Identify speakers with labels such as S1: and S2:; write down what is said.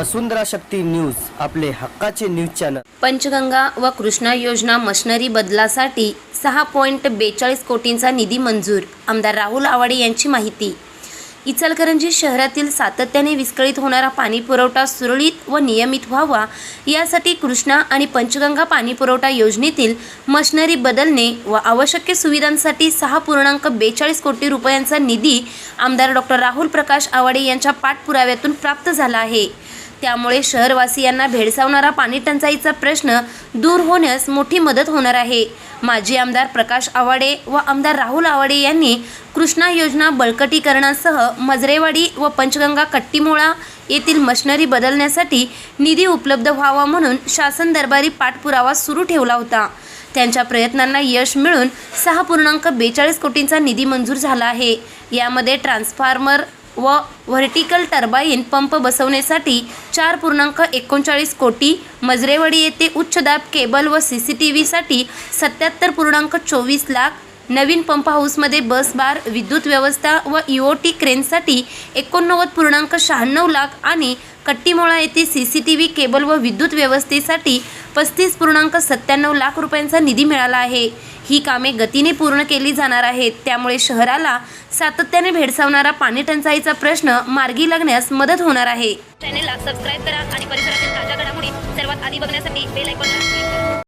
S1: वसुंधरा शक्ती news आपले हक्काचे news channel.
S2: Panchganga व कृष्णा योजना मशनरी बदलासाठी सहा पॉईंट बेचाळीस कोटींचा निधी मंजूर आमदार राहुल आवाडे यांची माहिती. इचलकरंजी शहरातील सातत्याने विस्कळीत होणारा पाणी पुरवठा सुरळीत व नियमित व्हावा यासाठी कृष्णा आणि पंचगंगा पाणी पुरवठा योजनेतील मशनरी बदलणे व आवश्यक सुविधांसाठी सहा पूर्णांक बेचाळीस कोटी रुपयांचा निधी आमदार डॉक्टर राहुल प्रकाश आवाडे यांच्या पाठपुराव्यातून प्राप्त झाला आहे. त्यामुळे शहरवासियांना भेडसावणारा पाणी टंचाईचा प्रश्न दूर होण्यास मोठी मदत होणार आहे. माजी आमदार प्रकाश आवाडे व आमदार राहुल आवाडे यांनी कृष्णा योजना बळकटीकरणासह मजरेवाडी व पंचगंगा कट्टीमोळा येथील मशिनरी बदलण्यासाठी निधी उपलब्ध व्हावा म्हणून शासन दरबारी पाठपुरावा सुरू ठेवला होता. त्यांच्या प्रयत्नांना यश मिळून सहा पूर्णांक बेचाळीस कोटींचा निधी मंजूर झाला आहे. यामध्ये ट्रान्सफॉर्मर व व्हर्टिकल टर्बाईन पंप बसवण्यासाठी चार पूर्णांक एकोणचाळीस कोटी मजरेवाडी येथे उच्च दाब केबल व सी सी टी व्हीसाठी सत्याहत्तर पूर्णांक चोवीस लाख नवीन पंप हाऊसमध्ये बस बार विद्युत व्यवस्था व ओ टी क्रेनसाठी एकोणनव्वद पूर्णांक शहाण्णव लाख आणि कट्टीमोळा येथे C C T V cable व विद्युत व्यवस्थेसाठी पस्तीस पूर्णांक सत्त्याण्णव लाख रुपयांचा निधी मिळाला आहे. ही कामे गतीने पूर्ण केली जाणार आहेत. त्यामुळे शहराला सातत्याने भेडसावणारा पाणी टंचाईचा प्रश्न मार्गी लागण्यास मदत होणार आहे.
S3: चॅनेलला सबस्क्राईब करा आणि परिसरातील ताज्या घडामोडी सर्वात आधी बघण्यासाठी बेल आयकॉनला